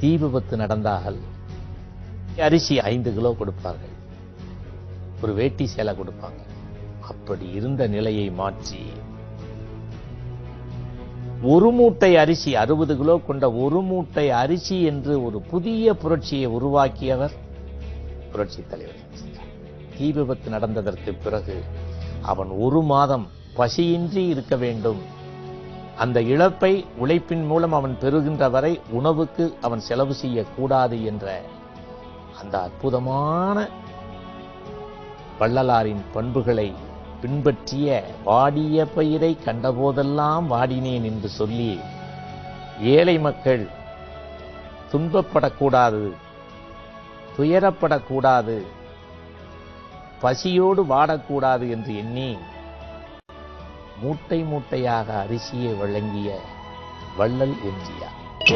தீ விபத்து நடந்தால் அரிசி ஐந்து கிலோ கொடுப்பார்கள். ஒரு வேட்டி சேலை கொடுப்பாங்க. அப்படி இருந்த நிலையை மாற்றி ஒரு மூட்டை அரிசி அறுபது கிலோ கொண்ட ஒரு மூட்டை அரிசி என்று ஒரு புதிய புரட்சியை உருவாக்கியவர் புரட்சி தலைவர். தீ விபத்து நடந்ததற்கு பிறகு அவன் ஒரு மாதம் பசியின்றி இருக்க வேண்டும். அந்த இழப்பை உழைப்பின் மூலம் அவன் பெறுகின்ற வரை உணவுக்கு அவன் செலவு செய்யக்கூடாது என்ற அந்த அற்புதமான வள்ளலாரின் பண்புகளை பின்பற்றிய வாடிய பயிரை கண்டபோதெல்லாம் வாடினேன் என்று சொல்லி ஏழை மக்கள் துன்பப்படக்கூடாது துயரப்படக்கூடாது பசியோடு வாடக்கூடாது என்று எண்ணி மூட்டை மூட்டையாக அரிசியை வழங்கிய வள்ளல் எம்ஜிஆர்.